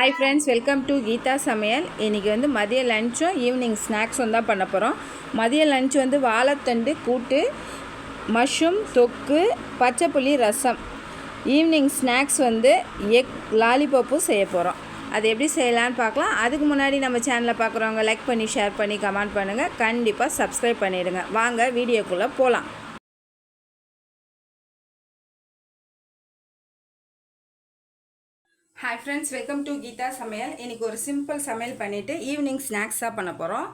Hi friends welcome to Geetha Samayal இன்றைக்கி வந்து மதிய லஞ்சும் ஈவினிங் ஸ்நாக்ஸும் தான் பண்ண போகிறோம் மதிய லஞ்ச் வந்து வாழைத்தண்டு கூட்டு மஷ்ரூம் தொக்கு பச்சைப்புளி ரசம். ஈவினிங் ஸ்நாக்ஸ் வந்து எக் லாலிபப்பும் செய்ய போகிறோம் அது எப்படி செய்யலான்னு பார்க்கலாம். அதுக்கு முன்னாடி நம்ம சேனலை பார்க்குறவங்க லைக் பண்ணி ஷேர் பண்ணி கமெண்ட் பண்ணுங்கள் கண்டிப்பாக சப்ஸ்கிரைப் பண்ணிவிடுங்க வாங்க வீடியோக்குள்ளே போகலாம் hi friends welcome to Geetha Samayal இன்றைக்கி ஒரு சிம்பிள் சமையல் பண்ணிவிட்டு ஈவினிங் ஸ்நாக்ஸாக பண்ண போகிறோம்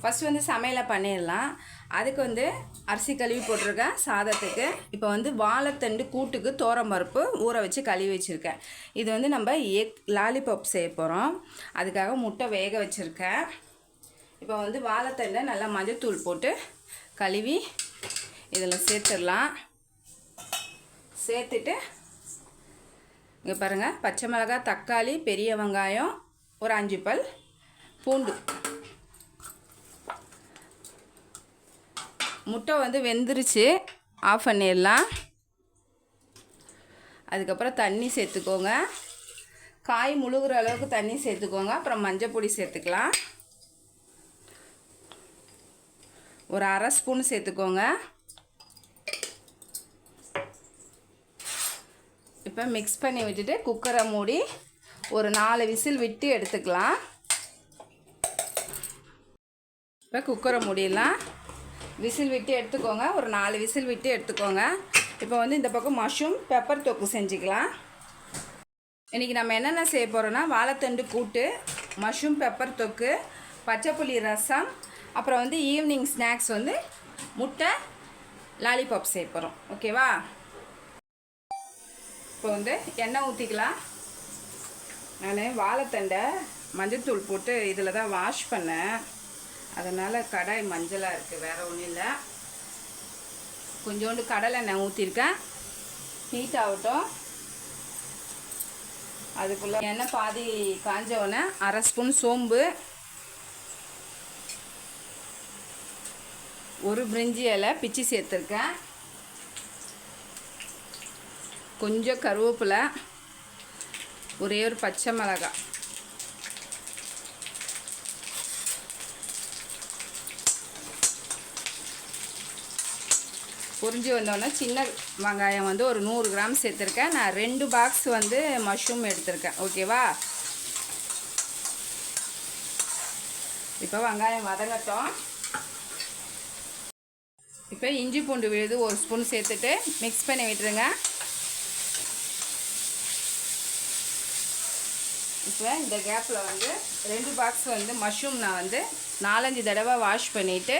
ஃபஸ்ட் வந்து சமையலை பண்ணிடலாம். அதுக்கு வந்து அரிசி கழுவி போட்டிருக்கேன் சாதத்துக்கு. இப்போ வந்து வாழைத்தண்டு கூட்டுக்கு பருப்பு ஊற வச்சு கழுவி வச்சுருக்கேன். இது வந்து நம்ம எக் லாலிபப் செய்ய போகிறோம் அதுக்காக முட்டை வேக வச்சுருக்கேன். இப்போ வந்து வாழைத்தண்டை நல்லா மஞ்சத்தூள் போட்டு கழுவி இதில் சேர்த்துடலாம். சேர்த்துட்டு இங்கே பாருங்கள் பச்சை மிளகாய் தக்காளி பெரிய வெங்காயம் ஒரு அஞ்சு பல் பூண்டு. முட்டை வந்து வெந்துருச்சு. ஆஃப் பண்ணிடலாம். அதுக்கப்புறம் தண்ணி சேர்த்துக்கோங்க. காய் முழுகிற அளவுக்கு தண்ணி சேர்த்துக்கோங்க. அப்புறம் மஞ்சள் பொடி சேர்த்துக்கலாம். ஒரு அரை ஸ்பூன் சேர்த்துக்கோங்க. இப்போ மிக்ஸ் பண்ணி விட்டுட்டு குக்கரை மூடி ஒரு நாலு விசில் விட்டு எடுத்துக்கலாம். இப்போ குக்கரை மூடிடலாம். விசில் விட்டு எடுத்துக்கோங்க. ஒரு நாலு விசில் விட்டு எடுத்துக்கோங்க. இப்போ வந்து இந்த பக்கம் மஷ்ரூம் பெப்பர் தொக்கு செஞ்சுக்கலாம். இன்றைக்கி நம்ம என்னென்ன செய்ய போகிறோன்னா வாழைத்தண்டு கூட்டு மஷ்ரூம் பெப்பர் தொக்கு பச்சைப்புளி ரசம் அப்புறம் வந்து ஈவினிங் ஸ்நாக்ஸ் வந்து முட்டை லாலிபாப் செய்ய போகிறோம் ஓகேவா இப்போ வந்து எண்ணெய் ஊற்றிக்கலாம் நான் வாழைத்தண்டை மஞ்சத்தூள் போட்டு இதில் தான் வாஷ் பண்ணேன். அதனால் கடாய் மஞ்சளாக இருக்குது வேறு ஒன்றும் இல்லை. கொஞ்சோண்டு கடலை எண்ணெய் ஊற்றிருக்கேன் ஹீட் ஆகட்டும். அதுக்குள்ளே எண்ணெய் பாதி காஞ்சவுடனே அரை ஸ்பூன் சோம்பு ஒரு பிரிஞ்சி இலை பிச்சு சேர்த்துருக்கேன். கொஞ்சம் கருவேப்பிலை ஒரே ஒரு பச்சை மிளகாய். பொரிஞ்சு வந்தோடனே சின்ன வெங்காயம் வந்து ஒரு நூறு கிராம் சேர்த்துருக்கேன். நான் ரெண்டு பாக்ஸ் வந்து மஷ்ரூம் எடுத்திருக்கேன். ஓகேவா இப்போ வெங்காயம் வதங்கட்டும். இப்போ இஞ்சி பூண்டு விழுது ஒரு ஸ்பூன் சேர்த்துட்டு மிக்ஸ் பண்ணி விட்டுருங்க. இப்போ இந்த கேப்பில் வந்து ரெண்டு பாக்ஸ் வந்து மஷ்ரூம் நான் வந்து நாலஞ்சு தடவை வாஷ் பண்ணிவிட்டு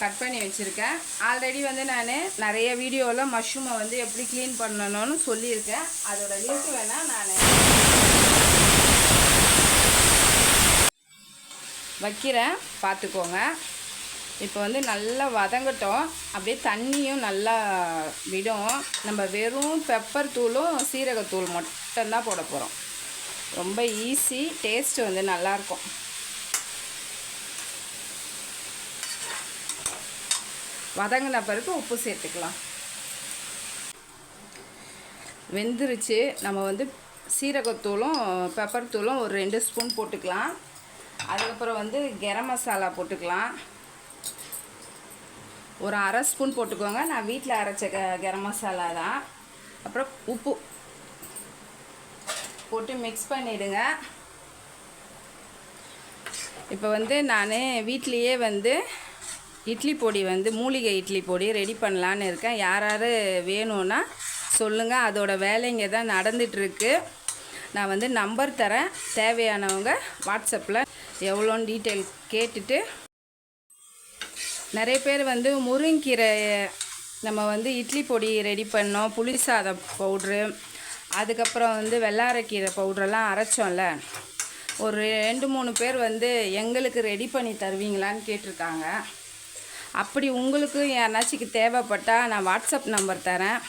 கட் பண்ணி வச்சுருக்கேன். ஆல்ரெடி வந்து நான் நிறைய வீடியோவில் மஷ்ரூமை வந்து எப்படி க்ளீன் பண்ணணும்னு சொல்லியிருக்கேன். அதோட லிங்க் வேணால் நான் வைக்கிறேன். பார்த்துக்கோங்க. இப்போ வந்து நல்லா வதங்கட்டும். அப்படியே தண்ணியும் நல்லா விடும். நம்ம வெறும் பெப்பர் தூளும் சீரகத்தூள் மட்டும்தான் போட போகிறோம் ரொம்ப ஈஸி டேஸ்ட்டு வந்து நல்லாயிருக்கும் வதங்கின பிறகு உப்பு சேர்த்துக்கலாம். வெந்துருச்சு. நம்ம வந்து சீரகத்தூளும் பெப்பர் தூளும் ஒரு ரெண்டு ஸ்பூன் போட்டுக்கலாம். அதுக்கப்புறம் வந்து கரம் மசாலா போட்டுக்கலாம். ஒரு அரை ஸ்பூன் போட்டுக்கோங்க. நான் வீட்டில் அரைச்ச க கரம் மசாலா தான். அப்புறம் உப்பு. போட்டு மிக்ஸ் பண்ணிவிடுங்க இப்போ வந்து நான் வீட்லேயே வந்து இட்லி பொடி வந்து மூலிகை இட்லி பொடி ரெடி பண்ணலான்னு இருக்கேன். யார் யார் வேணும்னா சொல்லுங்கள் அதோட வேலைங்க தான் நடந்துகிட்ருக்கு நான் வந்து நம்பர் தரேன். தேவையானவங்க வாட்ஸ்அப்பில் எவ்வளோன்னு டீட்டெயில் கேட்டுட்டு நிறைய பேர் வந்து முருங்கீரை நம்ம வந்து இட்லி பொடி ரெடி பண்ணோம். புளி சாதம் பவுட்ரு அதுக்கப்புறம் வந்து வெள்ளாரக்கீரை பவுடரெல்லாம் அரைச்சோம்ல. ஒரு ரெண்டு மூணு பேர் வந்து எங்களுக்கு ரெடி பண்ணி தருவீங்களான்னு கேட்டிருக்காங்க. அப்படி உங்களுக்கு யாருனாச்சும் தேவைப்பட்டால் நான் வாட்ஸ்அப் நம்பர் தரேன்.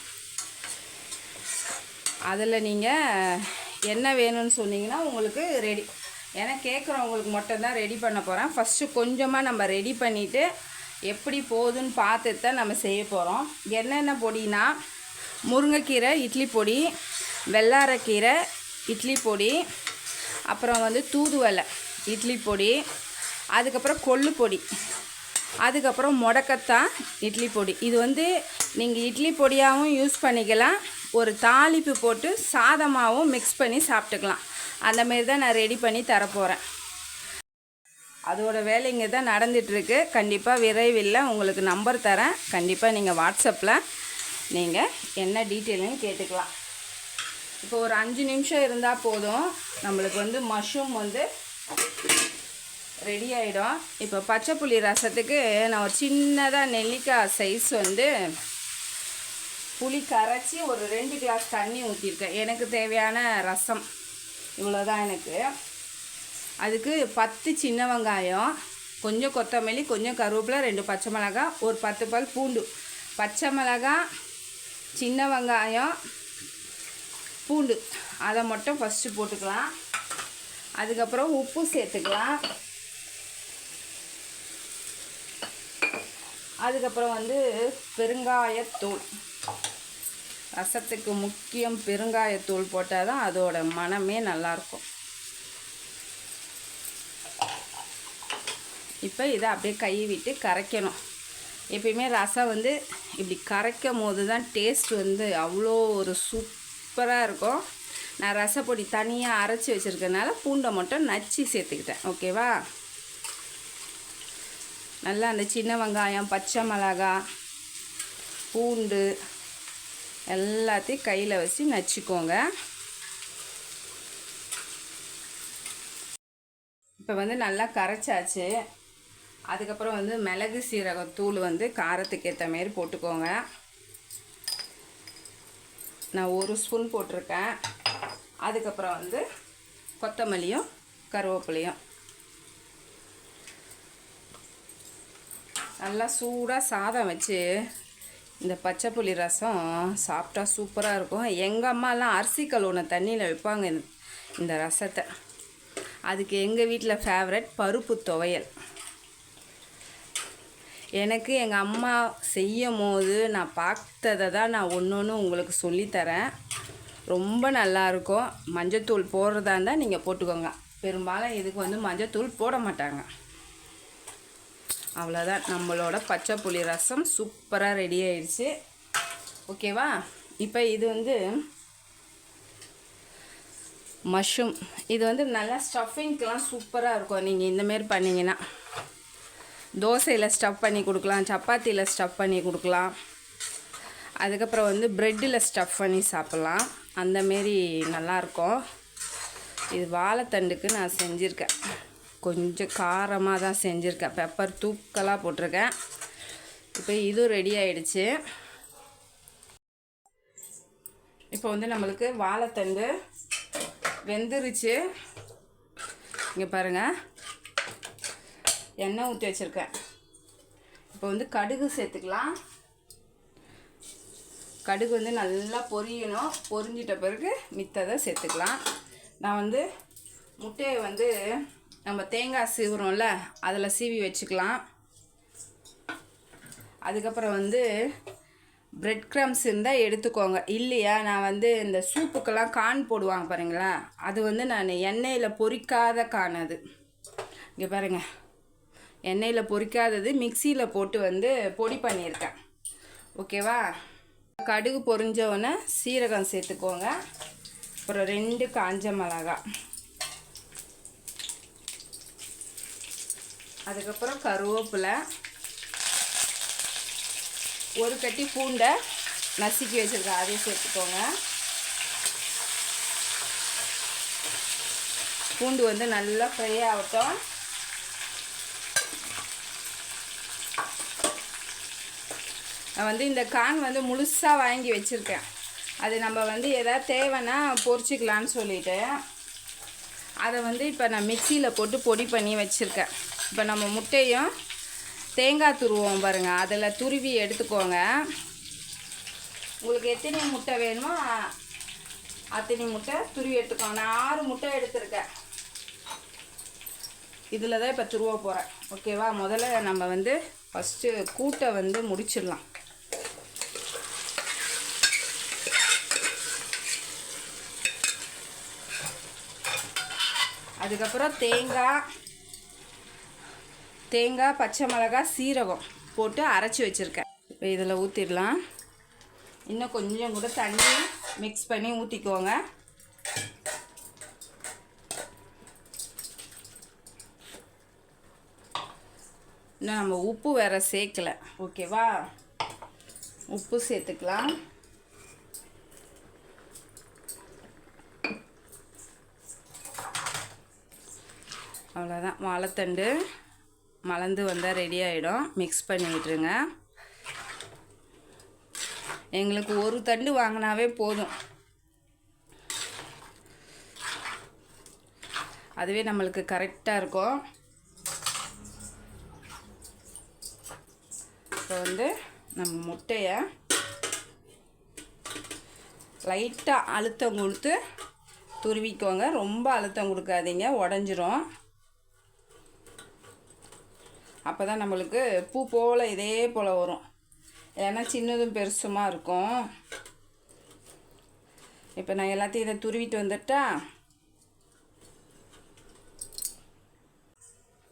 அதில் நீங்கள் என்ன வேணும்னு சொன்னீங்கன்னா உங்களுக்கு ரெடி ஏன்னா கேட்குறவங்களுக்கு மட்டும்தான் ரெடி பண்ண போகிறேன் ஃபஸ்ட்டு கொஞ்சமாக நம்ம ரெடி பண்ணிவிட்டு எப்படி போகுதுன்னு பார்த்துட்டு தான் நம்ம செய்ய போகிறோம் என்னென்ன பொடினா முருங்கைக்கீரை இட்லி பொடி வெள்ளாரக்கீரை இட்லி பொடி அப்புறம் வந்து தூதுவலை இட்லி பொடி அதுக்கப்புறம் கொள்ளு பொடி அதுக்கப்புறம் முடக்கத்தான் இட்லி பொடி. இது வந்து நீங்கள் இட்லி பொடியாகவும் யூஸ் பண்ணிக்கலாம். ஒரு தாளிப்பு போட்டு சாதமாகவும் மிக்ஸ் பண்ணி சாப்பிட்டுக்கலாம். அந்த மாரி தான் நான் ரெடி பண்ணி தரப்போகிறேன் அதோட வேலைங்க தான் நடந்துகிட்ருக்கு கண்டிப்பாக விரைவில் உங்களுக்கு நம்பர் தரேன். கண்டிப்பாக நீங்கள் வாட்ஸ்அப்பில் நீங்கள் என்ன டீட்டெயிலுன்னு கேட்டுக்கலாம். இப்போ ஒரு அஞ்சு நிமிஷம் இருந்தால் போதும். நம்மளுக்கு வந்து மஷ்ரூம் வந்து ரெடி ஆகிடும் இப்போ பச்சை புளி ரசத்துக்கு நான் ஒரு சின்னதாக நெல்லிக்காய் சைஸ் வந்து புளி கரைச்சி ஒரு ரெண்டு கிளாஸ் தண்ணி ஊற்றிருக்கேன் எனக்கு தேவையான ரசம். இவ்வளோதான் எனக்கு. அதுக்கு பத்து சின்ன வெங்காயம் கொஞ்சம் கொத்தமல்லி கொஞ்சம் கருவேப்பிலை ரெண்டு பச்சை மிளகாய் ஒரு பத்து பல் பூண்டு. பச்சை மிளகாய் சின்ன வெங்காயம் பூண்டு. அதை மட்டும் ஃபஸ்ட்டு போட்டுக்கலாம். அதுக்கப்புறம் உப்பு சேர்த்துக்கலாம். அதுக்கப்புறம் வந்து பெருங்காயத்தூள். ரசத்துக்கு முக்கியம் பெருங்காயத்தூள் போட்டால் தான் அதோட மனமே நல்லாயிருக்கும். இப்போ இதை அப்படியே கை விட்டு கரைக்கணும். எப்பயுமே ரசம் வந்து இப்படி கரைக்கும் போது தான் டேஸ்ட் வந்து அவ்வளோ ஒரு சூப்பராக இருக்கும் நான் ரசப்பொடி தனியாக அரைச்சி வச்சுருக்கனால பூண்டை மட்டும் நச்சு சேர்த்துக்கிட்டேன். ஓகேவா? நல்லா அந்த சின்ன வெங்காயம் பச்சை மிளகா பூண்டு எல்லாத்தையும் கையில் வச்சு நச்சுக்கோங்க. இப்போ வந்து நல்லா கரைச்சாச்சு. அதுக்கப்புறம் வந்து மிளகு சீரகம் தூள் வந்து காரத்துக்கு ஏற்ற மாரி போட்டுக்கோங்க. நான் ஒரு ஸ்பூன் போட்டிருக்கேன். அதுக்கப்புறம் வந்து கொத்தமல்லியும் கருவேப்பிலையும். நல்லா சூடாக சாதம் வச்சு இந்த பச்சை புளி ரசம் சாப்பிட்டா சூப்பராக இருக்கும். எங்கள் அம்மாலாம் அரிசி கழுவுன தண்ணியில் வைப்பாங்க இந்த- இந்த ரசத்தை. அதுக்கு எங்கள் வீட்டில் ஃபேவரட் பருப்பு துவையல். எனக்கு எங்கள் அம்மா செய்யும் போது நான் பார்த்ததை தான் நான் ஒன்று ஒன்று உங்களுக்கு சொல்லித்தரேன் ரொம்ப நல்லாயிருக்கும் மஞ்சத்தூள் போடுறதா இருந்தால் நீங்கள் போட்டுக்கோங்க. பெரும்பாலும் இதுக்கு வந்து மஞ்சத்தூள் போட மாட்டாங்க. அவ்வளோதான் நம்மளோட பச்சை புளி ரசம் சூப்பராக ரெடி ஆயிடுச்சு. ஓகேவா? இப்போ இது வந்து மஷ்ரூம் இது வந்து நல்லா ஸ்டஃபிங்க்கெலாம் சூப்பராக இருக்கும். நீங்கள் இந்தமாரி பண்ணிங்கன்னா. தோசையில் ஸ்டஃப் பண்ணி கொடுக்கலாம் சப்பாத்தியில் ஸ்டஃப் பண்ணி கொடுக்கலாம். அதுக்கப்புறம் வந்து ப்ரெட்டில் ஸ்டஃப் பண்ணி சாப்பிட்லாம். அந்தமாரி நல்லாயிருக்கும் இது வாழைத்தண்டுக்கு நான் செஞ்சுருக்கேன். கொஞ்சம் காரமாக தான் செஞ்சுருக்கேன். பெப்பர் தூக்கலாக போட்டிருக்கேன். இப்போ இதுவும் ரெடி ஆயிடுச்சு. இப்போ வந்து நம்மளுக்கு வாழைத்தண்டு வெந்துருச்சு. இங்கே பாருங்கள் எண்ணெய் ஊற்றி வச்சுருக்கேன். இப்போ வந்து கடுகு சேர்த்துக்கலாம். கடுகு வந்து நல்லா பொரியணும். பொரிஞ்சிட்ட பிறகு மித்ததை சேர்த்துக்கலாம். நான் வந்து முட்டையை வந்து நம்ம தேங்காய் சீவுறோம்ல அதில் சீவி வச்சுக்கலாம். அதுக்கப்புறம் வந்து பிரெட் க்ரம்ஸ் இருந்தால் எடுத்துக்கோங்க. இல்லையா நான் வந்து இந்த சூப்புக்கெல்லாம் கான் போடுவாங்க பாருங்களா அது வந்து நான் எண்ணெயில் பொரிக்காத கான் அது. இங்கே பாருங்கள் எண்ணெயில் பொரிக்காதது மிக்சியில் போட்டு வந்து பொடி பண்ணியிருக்கேன். ஓகேவா? கடுகு பொரிஞ்சவுடனே சீரகம் சேர்த்துக்கோங்க. அப்புறம் ரெண்டு காஞ்ச மிளகா. அதுக்கப்புறம் கருவேப்பிலை. ஒரு கட்டி பூண்டை நசுக்கி வச்சுருக்கேன். அதையும் சேர்த்துக்கோங்க. பூண்டு வந்து நல்லா ஃப்ரை ஆகட்டும். நான் வந்து இந்த கான் வந்து முழுசாக வாங்கி வச்சுருக்கேன். அது நம்ம வந்து எதாவது தேவைன்னா பொரிச்சிக்கலான்னு சொல்லிட்டு அதை வந்து இப்போ நான் மிக்சியில் போட்டு பொடி பண்ணி வச்சுருக்கேன். இப்போ நம்ம முட்டையும் தேங்காய் துருவோம் பாருங்கள் அதில் துருவி எடுத்துக்கோங்க. உங்களுக்கு எத்தனை முட்டை வேணுமோ அத்தனை முட்டை துருவி எடுத்துக்கோங்க. நான் ஆறு முட்டை எடுத்திருக்கேன். இதில் தான் இப்போ துருவ போகிறேன் ஓகேவா? முதல்ல நம்ம வந்து ஃபஸ்ட்டு கூட்டை வந்து முடிச்சிடலாம். அதுக்கப்புறம் தேங்காய் தேங்காய் பச்சை மிளகாய் சீரகம் போட்டு அரைச்சி வச்சுருக்கேன். இப்போ இதில் ஊற்றிடலாம் இன்னும் கொஞ்சம் கூட தண்ணி மிக்ஸ் பண்ணி ஊற்றிக்கோங்க இன்னும் நம்ம உப்பு வேறு சேர்க்கல. ஓகேவா உப்பு சேர்த்துக்கலாம். அவ்வளோதான் வாழைத்தண்டு மலர்ந்து வந்தால் ரெடி ஆகிடும் மிக்ஸ் பண்ணி விட்டுருங்க. எங்களுக்கு ஒரு தண்டு வாங்கினாவே போதும். அதுவே நம்மளுக்கு கரெக்டாக இருக்கும். இப்போ வந்து நம்ம முட்டையை லைட்டாக அழுத்தம் கொடுத்து துருவிக்கோங்க. ரொம்ப அழுத்தம் கொடுக்காதீங்க. உடஞ்சிரும். அப்போ தான் நம்மளுக்கு பூ போல் இதே போல் வரும். ஏன்னா சின்னதும் பெருசுமாக இருக்கும். இப்போ நான் எல்லாத்தையும் இதை துருவிட்டு வந்துட்டா?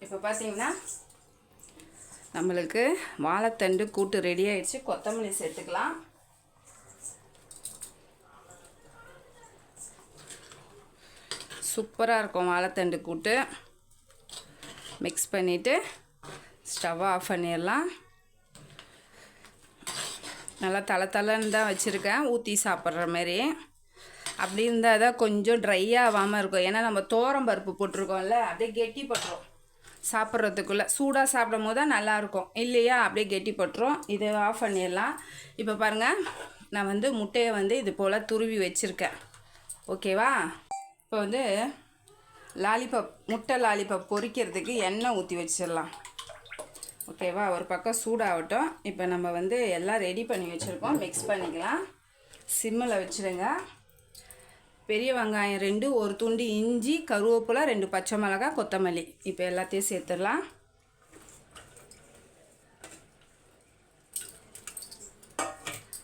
இப்போ பார்த்தீங்கன்னா நம்மளுக்கு வாழைத்தண்டு கூட்டு ரெடி ஆயிடுச்சு. கொத்தமல்லி சேர்த்துக்கலாம். சூப்பராக இருக்கும் வாழைத்தண்டு கூட்டு. மிக்ஸ் பண்ணிவிட்டு ஸ்டவ் ஆஃப் பண்ணிடலாம். நல்லா தலை தலைன்னு தான் வச்சுருக்கேன். ஊற்றி சாப்பிட்ற மாதிரி. அப்படி இருந்தால் தான் கொஞ்சம் ட்ரை ஆகாமல் இருக்கும். ஏன்னா நம்ம தோரம் பருப்பு போட்டிருக்கோம்ல அப்படியே கெட்டி பட்டுரும். சாப்பிட்றதுக்குள்ளே. சூடாக சாப்பிடும் போது தான் நல்லாயிருக்கும் இல்லையா அப்படியே கெட்டி பட்டுரும். இதை ஆஃப் பண்ணிடலாம். இப்போ பாருங்கள் நான் வந்து முட்டையை வந்து இது போல் துருவி வச்சுருக்கேன். ஓகேவா இப்போ வந்து லாலிபப் முட்டை லாலிபப் பொரிக்கிறதுக்கு எண்ணெய் ஊற்றி வச்சிடலாம். ஓகேவா? ஒரு பக்கம் சூடாகட்டும். இப்போ நம்ம வந்து எல்லாம் ரெடி பண்ணி வச்சுருக்கோம். மிக்ஸ் பண்ணிக்கலாம். சிம்மில் வச்சுடுங்க பெரிய வெங்காயம் ரெண்டு ஒரு துண்டு இஞ்சி கருவேப்பிலை ரெண்டு பச்சை மிளகாய் கொத்தமல்லி. இப்போ எல்லாத்தையும் சேர்த்துடலாம்.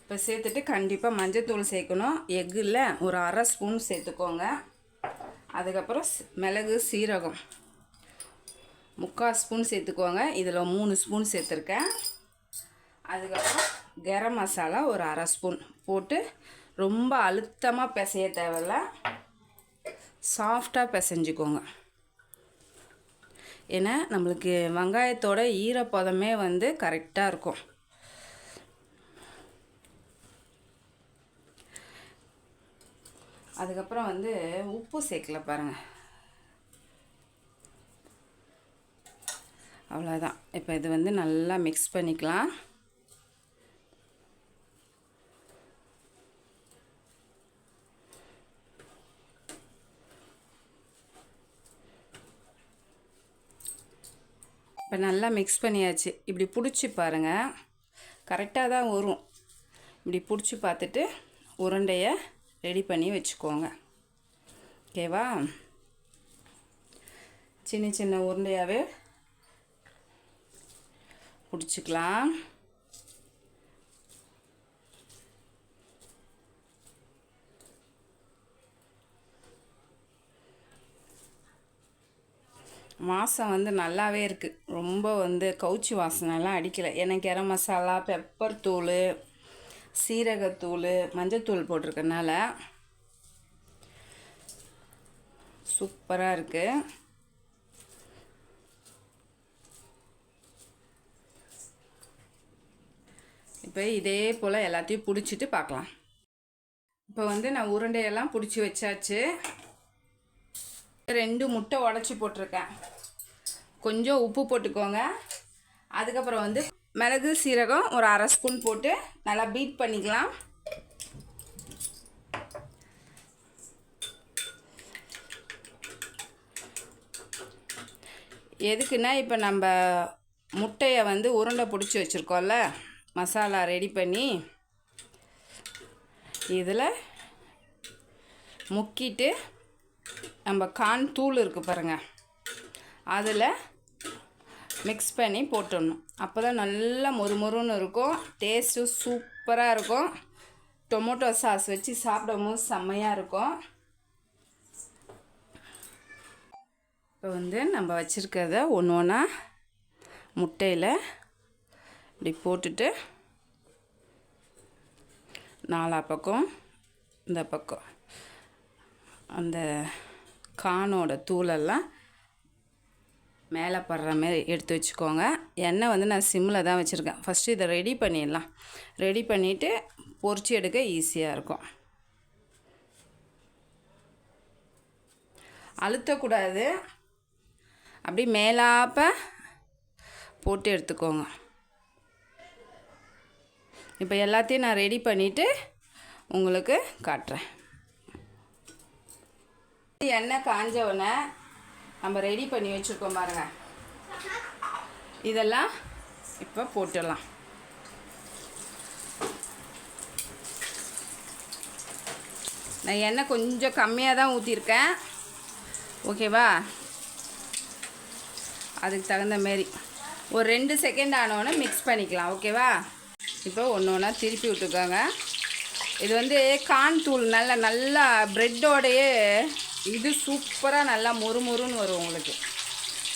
இப்போ சேர்த்துட்டு கண்டிப்பாக மஞ்சத்தூள் சேர்க்கணும். எக்கில் ஒரு அரை ஸ்பூன் சேர்த்துக்கோங்க. அதுக்கப்புறம் மிளகு சீரகம். முக்கால் ஸ்பூன் சேர்த்துக்கோங்க. இதில் மூணு ஸ்பூன் சேர்த்துருக்கேன். அதுக்கப்புறம் கரம் மசாலா ஒரு அரை ஸ்பூன் போட்டு ரொம்ப அழுத்தமாக பிசைய தேவையில்ல. சாஃப்டாக பிசைஞ்சிக்கோங்க. ஏன்னா நம்மளுக்கு வெங்காயத்தோட ஈரப்பதமே வந்து கரெக்டாக இருக்கும். அதுக்கப்புறம் வந்து உப்பு சேர்க்கல பாருங்கள் அவ்வளோதான் இப்போ இது வந்து நல்லா மிக்ஸ் பண்ணிக்கலாம். இப்போ நல்லா மிக்ஸ் பண்ணியாச்சு. இப்படி பிடிச்சி பாருங்கள் கரெக்டாக தான் வரும். இப்படி பிடிச்சி பார்த்துட்டு உருண்டையை ரெடி பண்ணி வச்சுக்கோங்க. ஓகேவா சின்ன சின்ன உருண்டையாகவே பிடிச்சிக்கலாம் வாசம் வந்து நல்லாவே இருக்குது ரொம்ப வந்து கவுச்சி வாசனைலாம் அடிக்கலை. ஏன்னா கரம் மசாலா பெப்பர் தூள் சீரகத்தூள் மஞ்சத்தூள் போட்டிருக்கனால சூப்பராக இருக்குது இப்போ இதே போல் எல்லாத்தையும் பிடிச்சிட்டு பார்க்கலாம் இப்போ வந்து நான் உருண்டையெல்லாம் பிடிச்சி வச்சாச்சு. ரெண்டு முட்டை உடச்சி போட்டிருக்கேன். கொஞ்சம் உப்பு போட்டுக்கோங்க. அதுக்கப்புறம் வந்து மிளகு சீரகம் ஒரு அரை ஸ்பூன் போட்டு நல்லா பீட் பண்ணிக்கலாம். எதுக்குன்னா இப்போ நம்ம முட்டையை வந்து உருண்டை பிடிச்சி வச்சுருக்கோம்ல. மசாலா ரெடி பண்ணி இதில் முக்கிட்டு நம்ம கான் தூள் இருக்குது பாருங்கள் அதில் மிக்ஸ் பண்ணி போட்டுடணும். அப்போ தான் நல்லா மொறுமொறுன்னு இருக்கும். டேஸ்ட்டும் சூப்பராக இருக்கும். டொமேட்டோ சாஸ் வச்சு சாப்பிடும்போது செம்மையாக இருக்கும். இப்போ வந்து நம்ம வச்சுருக்கிறத ஒன்று ஒன்றா முட்டையில் இப்படி போட்டுட்டு நாலா பக்கம் இந்த பக்கம். அந்த கானோட தூளெல்லாம் மேலே படுற மாதிரி எடுத்து வச்சுக்கோங்க. எண்ணெய் வந்து நான் சிம்மில் தான் வச்சுருக்கேன். ஃபஸ்ட்டு இதை ரெடி பண்ணிடலாம். ரெடி பண்ணிவிட்டு பொறிச்சு எடுக்க ஈஸியாக இருக்கும். அழுத்தக்கூடாது. அப்படி மேலாப்ப போட்டு எடுத்துக்கோங்க. இப்போ எல்லாத்தையும் நான் ரெடி பண்ணிவிட்டு உங்களுக்கு காட்டுறேன். எண்ணெய் காஞ்ச உடனே நம்ம ரெடி பண்ணி வச்சுருக்கோம் பாருங்கள் இதெல்லாம் இப்போ போட்டுடலாம். நான் எண்ணெய் கொஞ்சம் கம்மியாக தான் ஊற்றிருக்கேன் ஓகேவா? அதுக்கு தகுந்த மாரி. ஒரு ரெண்டு செகண்ட் ஆனோடனே மிக்ஸ் பண்ணிக்கலாம். ஓகேவா? இப்போ ஒன்று ஒன்றா திருப்பி விட்டுக்கோங்க. இது வந்து கான் தூள் நல்ல நல்லா ப்ரெட்டோடையே இது சூப்பராக நல்லா மொறுமொறுன்னு வரும் உங்களுக்கு.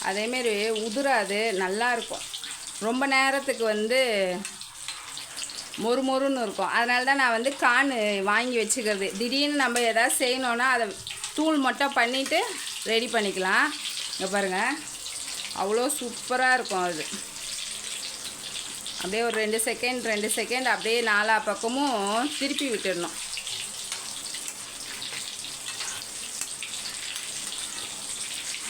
அதேமாரி உதிராது நல்லாயிருக்கும் ரொம்ப நேரத்துக்கு வந்து மொறு மொறுன்னு இருக்கும். அதனால தான் நான் வந்து கான் வாங்கி வச்சுக்கிறது. திடீர்னு நம்ம எதாவது செய்யணுன்னா அதை தூள் மட்டும் பண்ணிவிட்டு ரெடி பண்ணிக்கலாம். இங்கே பாருங்கள் அவ்வளோ சூப்பராக இருக்கும் அது. அப்படியே ஒரு ரெண்டு செகண்ட் ரெண்டு செகண்ட் அப்படியே நாலா பக்கமும் திருப்பி விட்டுடணும்.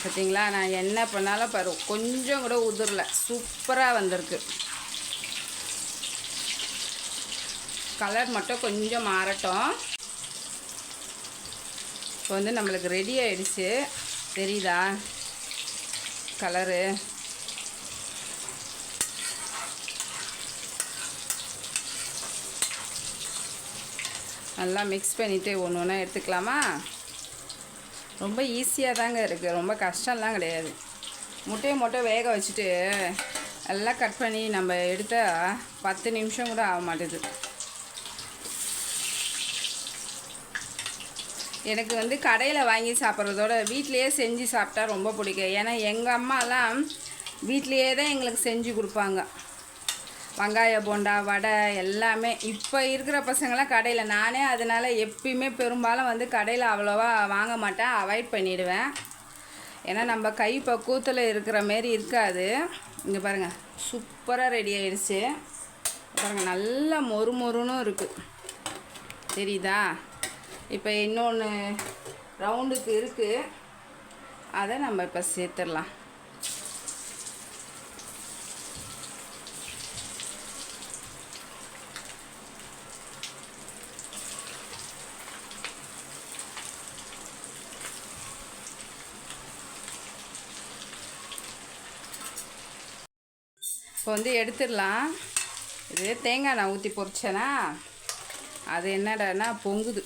பார்த்தீங்களா? நான் என்ன பண்ணாலும் பாரு கொஞ்சம் கூட உதிரல. சூப்பராக வந்திருக்கு. கலர் மட்டும் கொஞ்சம் மாறட்டும். இப்போ வந்து நம்மளுக்கு ரெடி ஆயிடுச்சு. தெரியுதா? கலரு நல்லா மிக்ஸ் பண்ணிவிட்டு ஒன்று ஒன்றா எடுத்துக்கலாமா? ரொம்ப ஈஸியாக தாங்க இருக்குது ரொம்ப கஷ்டம்லாம் கிடையாது. முட்டையை மட்டும் வேக வச்சுட்டு எல்லாம் கட் பண்ணி நம்ம எடுத்தால் பத்து நிமிஷம் கூட ஆக மாட்டேது. எனக்கு வந்து கடையில் வாங்கி சாப்பிட்றதோட வீட்டிலையே செஞ்சு சாப்பிட்டா ரொம்ப பிடிக்கும். ஏன்னா எங்கள் அம்மாலாம் வீட்லேயே தான் எங்களுக்கு செஞ்சு கொடுப்பாங்க. வெங்காய போண்டா வடை எல்லாமே இப்போ இருக்கிற பசங்களாம் கடையில். நானே அதனால் எப்பயுமே பெரும்பாலும் வந்து கடையில் அவ்வளோவா வாங்க மாட்டேன். அவாய்ட் பண்ணிவிடுவேன் ஏன்னா நம்ம கை பக்குவத்தில் இருக்கிற மாரி இருக்காது. இங்கே பாருங்கள் சூப்பராக ரெடி ஆயிடுச்சு. பாருங்கள் நல்லா மொறு மொறுன்னு இருக்குது தெரியுதா? இப்போ இன்னொன்று ரவுண்டுக்கு இருக்குது அதை நம்ம இப்போ சேர்த்துடலாம். இப்போ வந்து எடுத்துடலாம். இது தேங்காய் நான் ஊற்றி பொறிச்சேனா அது என்னடான்னா பொங்குது.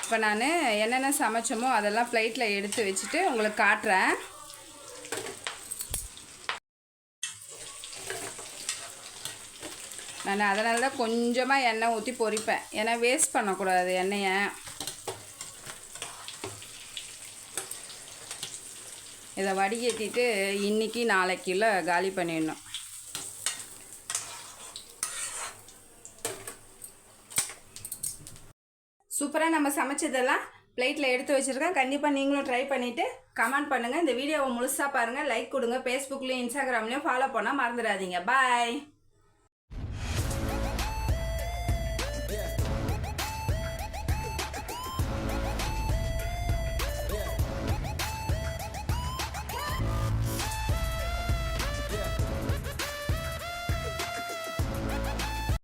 இப்போ நான் என்னென்ன சமைச்சோமோ அதெல்லாம் ஃப்ளைட்டில் எடுத்து வச்சுட்டு உங்களுக்கு காட்டுறேன். நான் அதனால தான் கொஞ்சமாக எண்ணெய் ஊற்றி பொரிப்பேன். ஏன்னா வேஸ்ட் பண்ணக்கூடாது எண்ணெயை. இதை வடிகட்டிட்டு இன்னைக்கு நாளைக்குள்ள காலி பண்ணிடணும். சூப்பராக நம்ம சமைச்சதெல்லாம் பிளேட்டில் எடுத்து வச்சுருக்கேன். கண்டிப்பாக நீங்களும் ட்ரை பண்ணிவிட்டு கமெண்ட் பண்ணுங்கள் இந்த வீடியோவை முழுசாக பாருங்கள் லைக் கொடுங்க. ஃபேஸ்புக்லேயும் இன்ஸ்டாகிராம்லேயும் ஃபாலோ பண்ணால் மறந்துடாதீங்க. பாய்